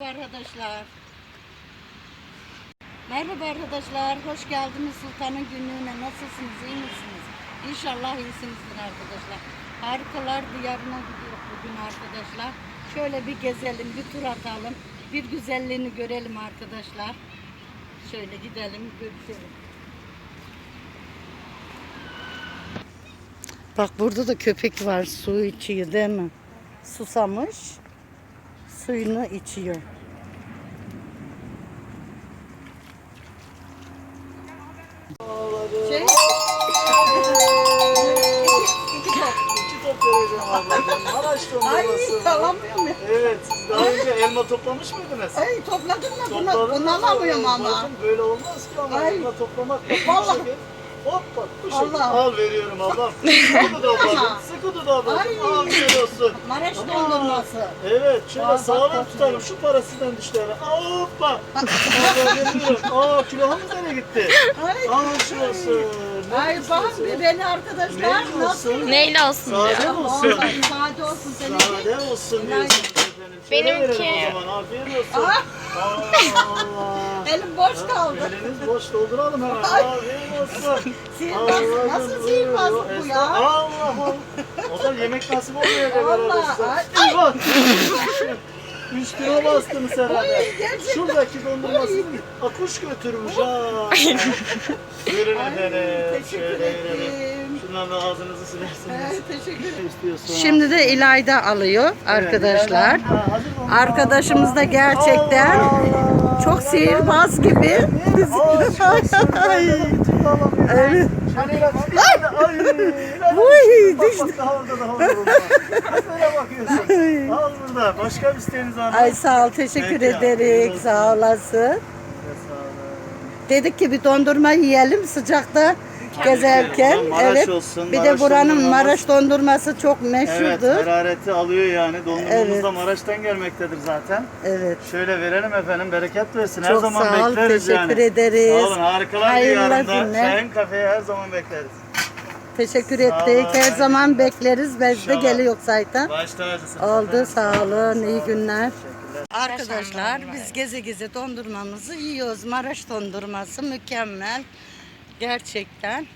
Arkadaşlar. Merhaba arkadaşlar. Hoş geldiniz Sultan'ın günlüğüne. Nasılsınız? iyi misiniz? İnşallah iyisinizdir arkadaşlar. Harikalar diyarına gidiyoruz bugün arkadaşlar. Şöyle bir gezelim, bir tur atalım. Bir güzelliğini görelim arkadaşlar. Şöyle gidelim, görüşelim. Bak burada da köpek var. Su içiyor değil mi? Susamış. Suyunu içiyor. Şey, iki top. İki top vereceğim ablacığım. Maraş Ay alamıyorum. Evet, siz daha önce elma toplamış mıydınız? Ay topladım da bunu, Topladınız bunu mı? alamıyorum ama. Bakın böyle olmaz ki ama Ay. elma toplamak. Vallahi. Hoppa bu şekil. Allah. Al veriyorum ablam. Sıkı ablacığım. Ama. Sıkı ablacığım. Ay. Afiyet olsun. Maraş Aa, dondurması. Evet, şöyle Aa, sağlam bak. tutalım. Şu para sizden düştü hele. Aa, Hoppa. Abla veriyorum. Aa, külahımız nereye gitti? Ay, Aa, şu olsun. Ne ay bak istiyorsun? bir beni arkadaşlar Ne nasıl? olsun? Neyle olsun diyor. Sade olsun. Vallahi sade olsun seninki. Sade olsun Benimki- o zaman. Afiyet olsun. Allah Allah. Elim boş kaldı. Eliniz boş dolduralım hemen. Afiyet olsun. Sihirbaz, nasıl sihirbazlık bu ya? Allah Allah. O zaman yemek nasip olmayacak Vallahi. herhalde size. Ay. Eyvah. Üç kilo bastınız herhalde. Ay, gerçekten. Şuradaki dondurmasını akuş götürmüş ha. Buyurun efendim. teşekkür Şöyle verelim. Şundan da ağzınızı silersiniz. Evet, teşekkür ederim. Şimdi de İlayda alıyor arkadaşlar. Arkadaşımız da gerçekten çok sihirbaz gibi. Ay. Evet. Uy, düştü. Böyle bakıyorsun. Al burada. Başka bir isteğiniz var mı? Ay sağ ol, teşekkür Peki, ederim. afiyet Sağ olasın. Dedik ki bir dondurma yiyelim sıcakta gezerken. Maraş Evet. olsun, Bir de Maraş buranın dondurmamız. Maraş dondurması çok Evet, meşhurdur. harareti alıyor yani. Dondurmamız Evet. da Maraş'tan gelmektedir zaten. Evet. Şöyle verelim efendim, bereket versin. Her Çok zaman sağ ol, bekleriz teşekkür yani. ederiz. Sağ olun, harikalar Hayırlı diyarında. günler. Şahin Kafe'ye her zaman bekleriz. Teşekkür Sağ ettik. olun. Her zaman bekleriz. Biz de geliyor zaten. Baş tacısınız Oldu efendim. sağ olun. iyi günler. Arkadaşlar biz geze geze dondurmamızı yiyoruz. Maraş dondurması mükemmel. Gerçekten.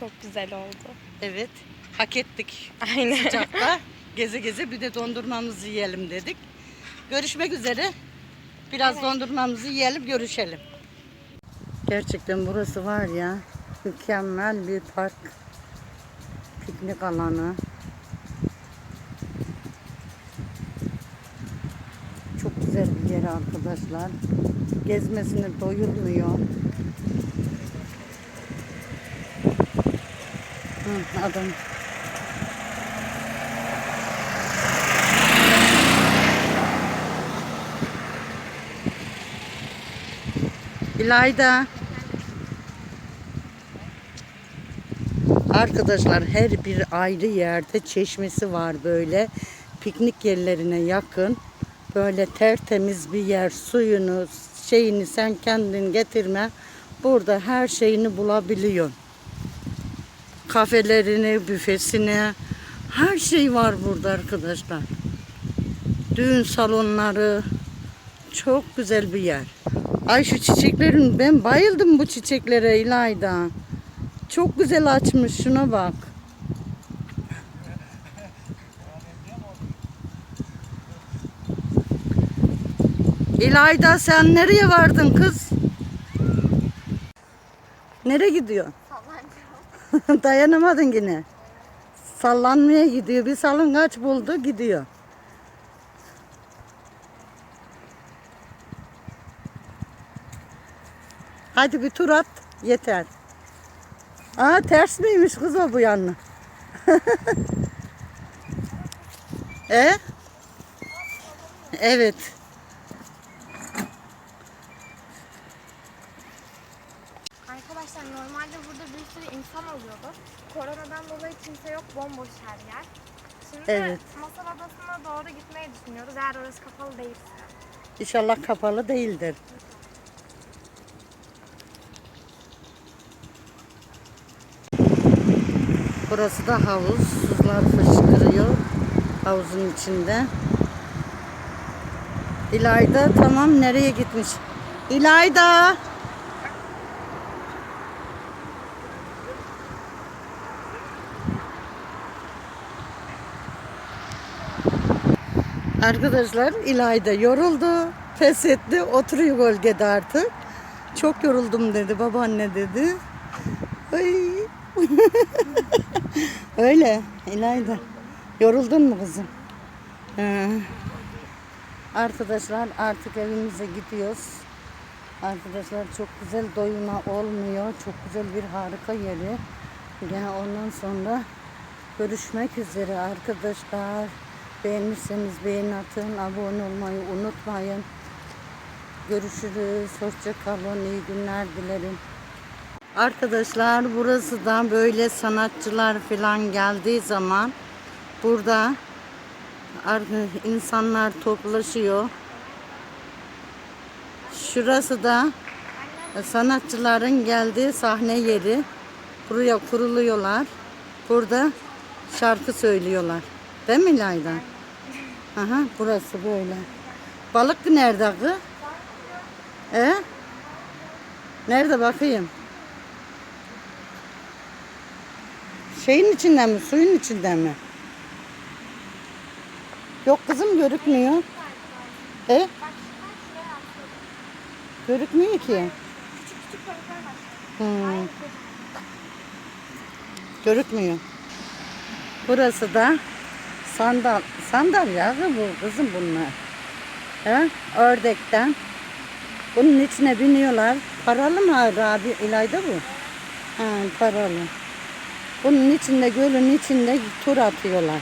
Çok güzel oldu. Evet. Hak ettik. Aynen. Sıcakta geze geze bir de dondurmamızı yiyelim dedik. Görüşmek üzere. Biraz dondurmamızı yiyelim görüşelim. Gerçekten burası var ya mükemmel bir park. Piknik alanı. Çok güzel bir yer arkadaşlar. Gezmesine doyulmuyor. Adam. İlayda. Arkadaşlar her bir ayrı yerde çeşmesi var böyle. Piknik yerlerine yakın. Böyle tertemiz bir yer. Suyunu, şeyini sen kendin getirme. Burada her şeyini bulabiliyorsun. Kafelerini, büfesini. Her şey var burada arkadaşlar. Düğün salonları. Çok güzel bir yer. Ay şu çiçeklerin ben bayıldım bu çiçeklere İlayda. Çok güzel açmış şuna bak. İlayda sen nereye vardın kız? Nereye gidiyor? Dayanamadın yine. Sallanmaya gidiyor. Bir salıngaç buldu gidiyor. Hadi bir tur at. Yeter. Aa ters miymiş kız o bu yanına? e? Evet. Arkadaşlar normalde burada bir sürü insan oluyordu. Koronadan dolayı kimse yok, bomboş her yer. Şimdi Evet. Masal Adası'na doğru gitmeyi düşünüyoruz eğer orası kapalı değilse. İnşallah kapalı değildir. Burası da havuz. Sular fışkırıyor havuzun içinde. İlayda tamam nereye gitmiş? İlayda. Arkadaşlar İlayda yoruldu, pes etti, oturuyor gölgede artık. Çok yoruldum dedi, babaanne dedi. Ay. Öyle İlayda. Yoruldun mu kızım? He. Arkadaşlar artık evimize gidiyoruz. Arkadaşlar çok güzel doyuma olmuyor. Çok güzel bir harika yeri. Gene ondan sonra görüşmek üzere arkadaşlar. Beğenirseniz beğeni atın. Abone olmayı unutmayın. Görüşürüz. Hoşça kalın. İyi günler dilerim. Arkadaşlar burası da böyle sanatçılar falan geldiği zaman burada ar- insanlar toplaşıyor. Şurası da sanatçıların geldiği sahne yeri. Buraya kuruluyorlar. Burada şarkı söylüyorlar. Değil mi Layla? Aha, burası böyle. Balık nerede kız? E? Nerede bakayım? Şeyin içinde mi? Suyun içinde mi? Yok kızım görükmüyor. E? Görükmüyor ki. Hmm, görükmüyor. Burası da sandal. Sandal ya bu kızım bunlar. He? Ördekten. Bunun içine biniyorlar. Paralı mı abi İlayda bu? Ha, paralı. Bunun içinde gölün içinde tur atıyorlar.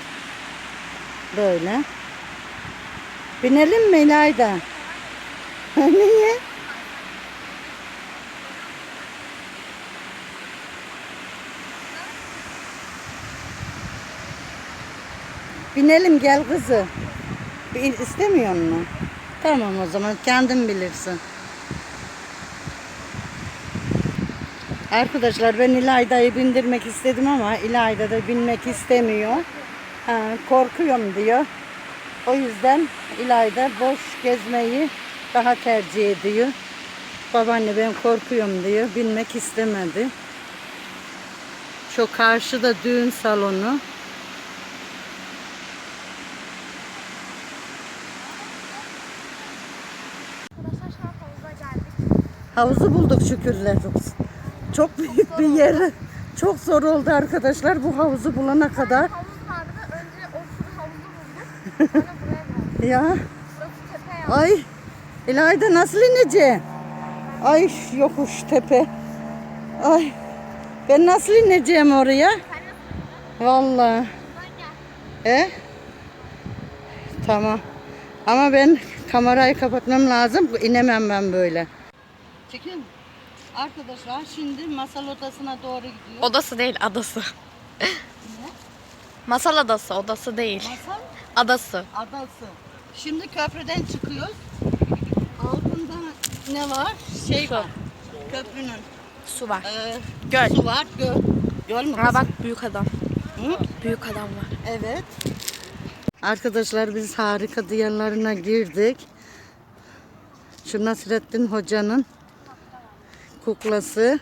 Böyle. Binelim mi İlayda? Niye? Binelim gel kızı. İstemiyor mu? Tamam o zaman kendin bilirsin. Arkadaşlar ben İlayda'yı bindirmek istedim ama İlayda da binmek istemiyor. Ha, korkuyorum diyor. O yüzden İlayda boş gezmeyi daha tercih ediyor. Babaanne ben korkuyorum diyor. Binmek istemedi. Şu karşıda düğün salonu. Arkadaşlar şu an havuza geldik. Havuzu bulduk şükürler olsun. Çok büyük bir yer. Çok zor oldu arkadaşlar bu havuzu bulana kadar. Havuz vardı. Önce o havuzu bulduk. Ya. ay İlayda nasıl ineceğim? Ay yokuş tepe. Ay ben nasıl ineceğim oraya? Vallahi. E? Tamam. Ama ben kamerayı kapatmam lazım. İnemem ben böyle. Çekin. Arkadaşlar şimdi masal odasına doğru gidiyor. Odası değil, adası. Masal adası, odası değil. Masal Adası. adası. Şimdi köprüden çıkıyoruz. Altında ne var? Şey Su. var. Köprünün. Su var. Ee, Göl. Su var. Göl. Göl mü? Ha kızım? bak büyük adam. Hı? Büyük adam var. Evet. Arkadaşlar biz harika diyarlarına girdik. Şu Nasrettin Hoca'nın kuklası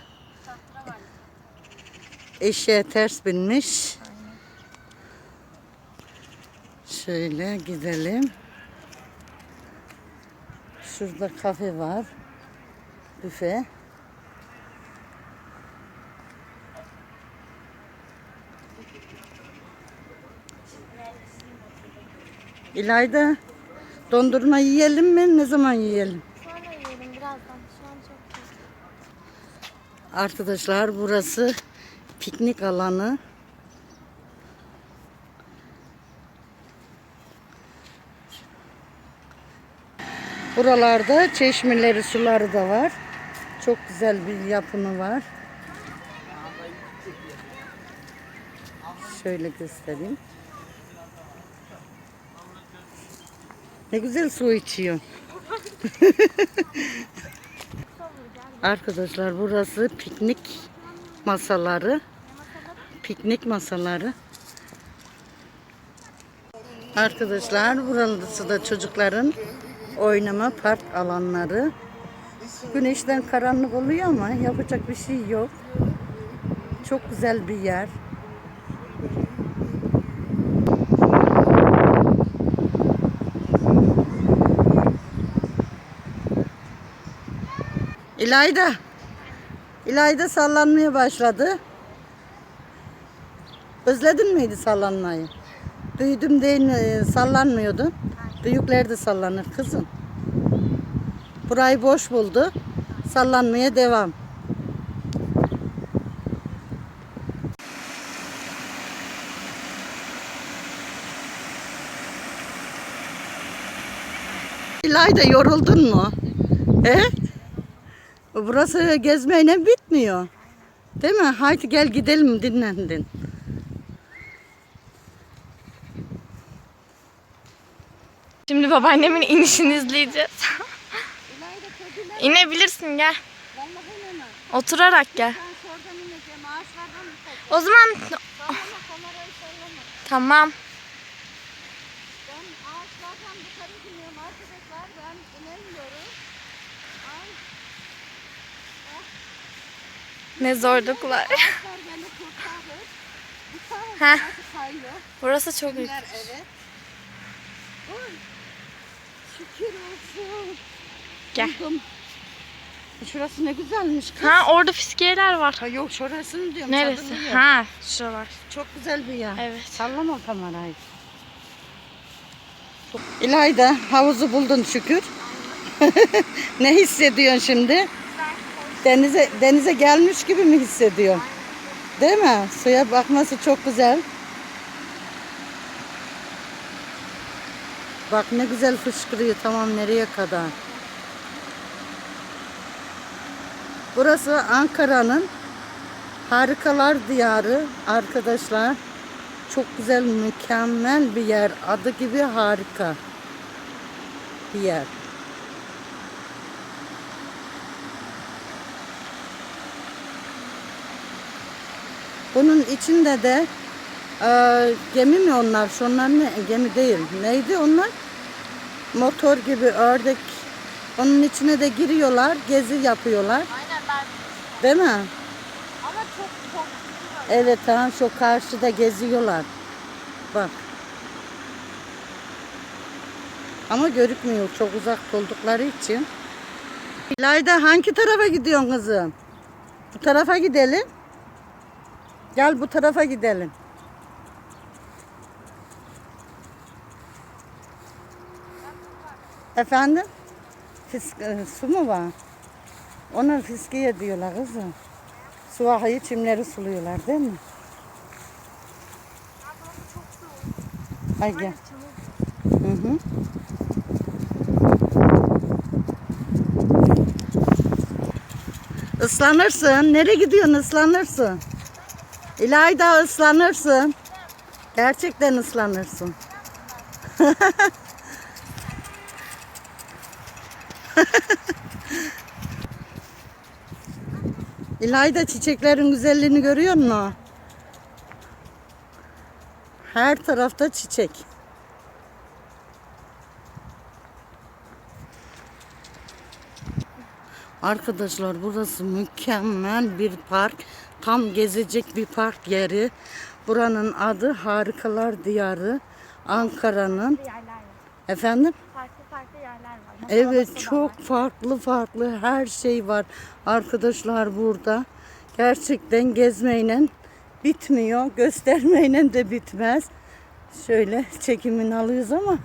eşeğe ters binmiş. Şöyle gidelim. Şurada kafe var. Büfe. İlayda dondurma yiyelim mi? Ne zaman yiyelim birazdan. Şu an çok iyi. Arkadaşlar burası piknik alanı. Buralarda çeşmeleri, suları da var. Çok güzel bir yapımı var. Şöyle göstereyim. Ne güzel su içiyor. Arkadaşlar burası piknik masaları. Piknik masaları. Arkadaşlar burası da çocukların oynama park alanları. Güneşten karanlık oluyor ama yapacak bir şey yok. Çok güzel bir yer. İlayda. İlayda sallanmaya başladı. Özledin miydi sallanmayı? Büyüdüm değil e, sallanmıyordu. Büyükler de sallanır kızım. Burayı boş buldu. Sallanmaya devam. İlayda yoruldun mu? He? Burası gezmeyle bitmiyor. Değil mi? Haydi gel gidelim dinlendin. Şimdi babaannemin inişini izleyeceğiz. İnebilirsin gel. Oturarak gel. Ben şuradan ineceğim. Ağaçlardan ineceğim. O zaman Sallama kamerayı sallama. tamam. Ben ağaçlardan yukarı iniyorum arkadaşlar. Ben inemiyorum. Ay. Ne zorluklar. Kayıyor. Burası çok büyük. Günler evet. Oy. Şükür olsun. Gel. Buldum. Şurası ne güzelmiş kız. Ha orada fiskiyeler var. Ha, yok şurasını diyorum. Neresi? Ha şuralar. Çok güzel bir yer. Evet. Sallama kamerayı. İlayda havuzu buldun şükür. ne hissediyorsun şimdi? Denize denize gelmiş gibi mi hissediyorsun? Değil mi? Suya bakması çok güzel. Bak ne güzel fışkırıyor tamam nereye kadar. Burası Ankara'nın harikalar diyarı arkadaşlar. Çok güzel, mükemmel bir yer. Adı gibi harika bir yer. Bunun içinde de e, gemi mi onlar? Şunlar ne? Gemi değil. Neydi onlar? Motor gibi ördek. Onun içine de giriyorlar, gezi yapıyorlar. Aynen ben. Değil mi? Ama çok çok Evet ha şu karşıda geziyorlar. Bak. Ama görükmüyor çok uzak oldukları için. İlayda hangi tarafa gidiyorsun kızım? Bu tarafa gidelim. Gel bu tarafa gidelim. Efendim? Fisk, e, su mu var? Ona fiskiye diyorlar kızım. Su ahayı çimleri suluyorlar değil mi? Ay gel. Hı hı. Islanırsın. Nereye gidiyorsun? Islanırsın. İlayda ıslanırsın. Gerçekten ıslanırsın. İlayda çiçeklerin güzelliğini görüyor musun? Her tarafta çiçek. Arkadaşlar burası mükemmel bir park. Tam gezecek bir park yeri. Buranın adı Harikalar Diyarı. Ankara'nın. Efendim? Farklı farklı yerler var. Masa Evet çok var. farklı farklı her şey var. Arkadaşlar burada. Gerçekten gezmeyle bitmiyor. Göstermeyle de bitmez. Şöyle çekimini alıyoruz ama